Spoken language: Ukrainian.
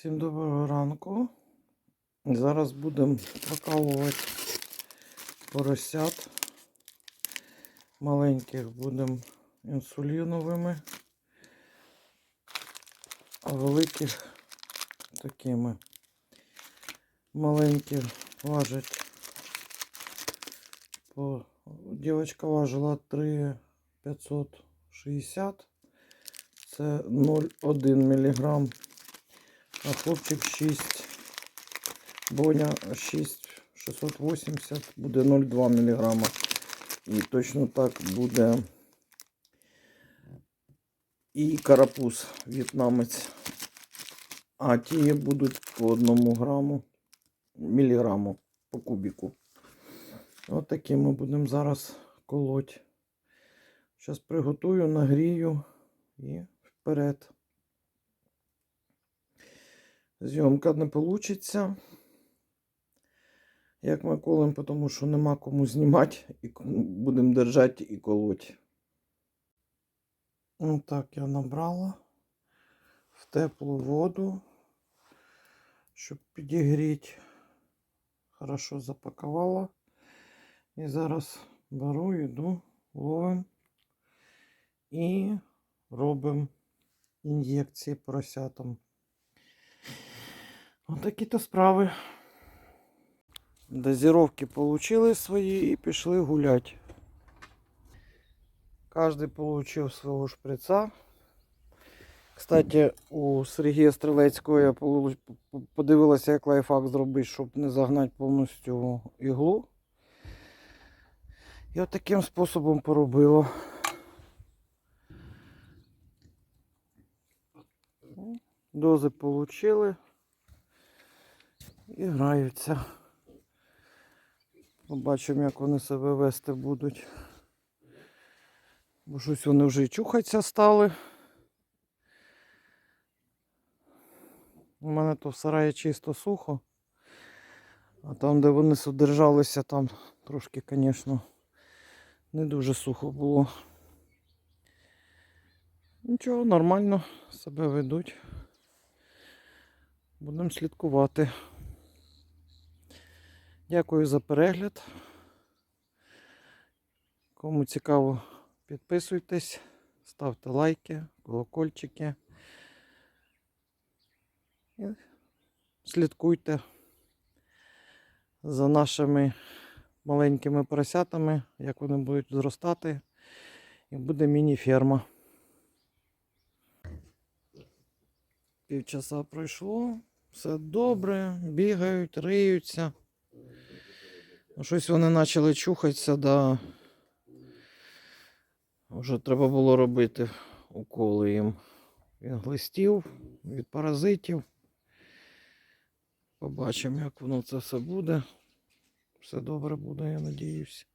Всім доброго ранку. Зараз будемо прокалувати поросят. Маленьких будемо інсуліновими, а великих такими. Маленькі важать по Дівчинка важила 3,560. Це 0,1 мг. А хлопчик 6. Боня 6,680 буде 0,2 мг. І точно так буде і карапуз в'єтнамець. А ті будуть по 1 граму, міліграму по кубіку. От такі ми будемо зараз колоть. Зараз приготую, нагрію і вперед. Зйомка не вийде. Як ми колем, тому що нема кому знімати і будемо держати і колоть. Ну так, я набрала в теплу воду, щоб підігріти. Хорошо запакувала. І зараз беру, йду, ловим і робимо ін'єкції поросятам. Отакі то справи. Дозировки получили свої і пішли гуляти. Кожен получив свого шприца. Кстати, у Сергія Стрелецького я подивилася, як лайфхак зробити, щоб не загнати повністю іглу. От таким способом поробила. Дози получили і граються. Побачимо, як вони себе вести будуть. Бо щось вони вже і чухатися стали. У мене то в сараї чисто сухо. А там, де вони содержалися, там трошки, звісно, не дуже сухо було. Нічого, нормально себе ведуть. Будемо слідкувати. Дякую за перегляд. Кому цікаво, підписуйтесь, ставте лайки, колокольчики. І слідкуйте за нашими маленькими поросятами, як вони будуть зростати. І буде міні-ферма. Півчаса пройшло, все добре, бігають, риються. Щось вони почали чухатися, да. Вже треба було робити уколи їм від глистів, від паразитів. Побачимо, як воно це все буде. Все добре буде, я надіюсь.